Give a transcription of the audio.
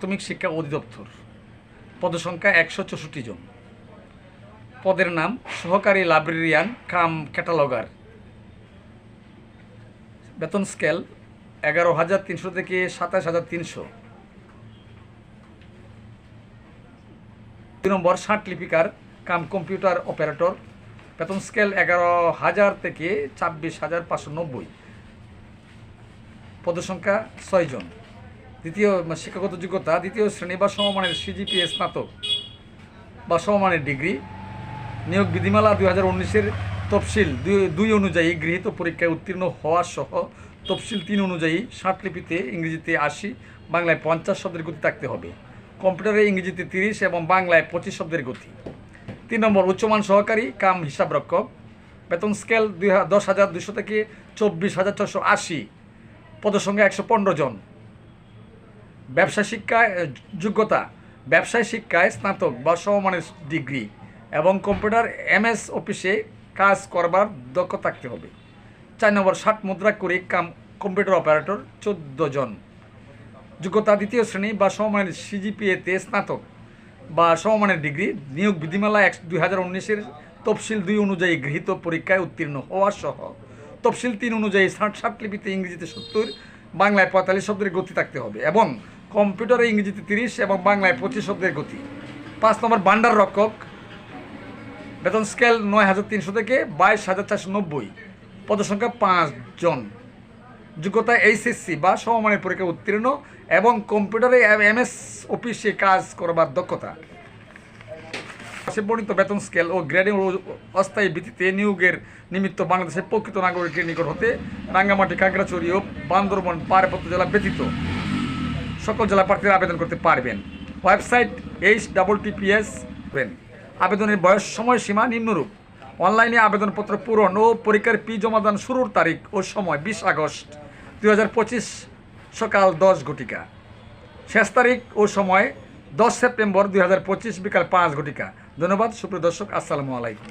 প্রাথমিক শিক্ষা অধিদপ্তর। পদসংখ্যা একশো চৌষট্টি জন। পদের নাম সহকারী লাইব্রেরিয়ান, কাম ক্যাটালগার। বেতন স্কেল এগারো হাজার তিনশো থেকে সাতাশ হাজার তিনশো। দুই নম্বর ষাট লিপিকার, কাম কম্পিউটার অপারেটর। বেতন স্কেল এগারো হাজার থেকে ছাব্বিশ হাজার পাঁচশো নব্বই। পদসংখ্যা ছয়জন দ্বিতীয় মানে শিক্ষাগত যোগ্যতা, দ্বিতীয় শ্রেণি বা সমমানের সিজিপিএ স্নাতক বা সমমানের ডিগ্রি, নিয়োগ বিধিমালা দুই হাজার উনিশের তফসিল দুই অনুযায়ী গৃহীত পরীক্ষায় উত্তীর্ণ হওয়া সহ তফসিল তিন অনুযায়ী ষাটলিপিতে ইংরেজিতে আশি, বাংলায় পঞ্চাশ শব্দের গতি থাকতে হবে। কম্পিউটারে ইংরেজিতে তিরিশ এবং বাংলায় পঁচিশ শব্দের গতি। তিন নম্বর, উচ্চমান সহকারী, কাম হিসাবরক্ষক। বেতন স্কেল দুই দশ হাজার দুশো থেকে চব্বিশ হাজার ছশো আশি। পদসংখ্যা একশো পনেরো জন। ব্যবসা শিক্ষায় যোগ্যতা, ব্যবসায় শিক্ষায় স্নাতক বা সমমানের ডিগ্রি এবং কম্পিউটার এমএস অফিসে কাজ করবার দক্ষ থাকতে হবে। চার নম্বর, ষাট মুদ্রা করে কাম, কম্পিউটার অপারেটর, চোদ্দ জন। যোগ্যতা দ্বিতীয় শ্রেণি বা সমমানের সিজিপিএতে স্নাতক বা সমমানের ডিগ্রি, নিয়োগ বিধিমালা এক, দুই হাজার উনিশের তফসিল দুই অনুযায়ী গৃহীত পরীক্ষায় উত্তীর্ণ হওয়া সহ। তফসিল তিন অনুযায়ী ষাট ষাট লিপিতে ইংরেজিতে সত্তর, বাংলায় পঁয়তাল্লিশ শব্দের গতি থাকতে হবে এবং কম্পিউটারে ইংরেজিতে তিরিশ এবং বাংলায় পঁচিশ শব্দের গতি। পাঁচ নম্বর বান্ডার রক্ষক, বেতন স্কেল নয় হাজার তিনশো থেকে বাইশ হাজার চারশো নব্বই, পদসংখ্যা পাঁচ জন। যোগ্যতা এইচএসসি বা সমমানের পরীক্ষা উত্তীর্ণ এবং কম্পিউটারে এমএস অফিসে কাজ করবার দক্ষতা। বর্ণিত বেতন স্কেল ও গ্রেডিং অস্থায়ী ভিত্তিতে নিয়োগের নিমিত্ত বাংলাদেশের প্রকৃত নাগরিকের নিকট হতে রাঙ্গামাটি কাকড়াচড়ি ও বান্দরবন পার্বত্য জেলা ব্যতীত। সকল জেলা প্রার্থীরা আবেদন করতে পারবেন। ওয়েবসাইট এইচ ডাবল টিপিএস আবেদনের বয়স, সময়সীমা নিম্নরূপ। অনলাইনে আবেদনপত্র পূরণ ও পরীক্ষার পি জমাদান শুরুর তারিখ ও সময় বিশ আগস্ট দুই হাজার পঁচিশ সকাল দশ ঘটিকা। শেষ তারিখ ও সময় দশ সেপ্টেম্বর দুই হাজার পঁচিশ বিকাল পাঁচ ঘটিকা। ধন্যবাদ, সুপ্রিয় দর্শক, আসসালামু আলাইকুম।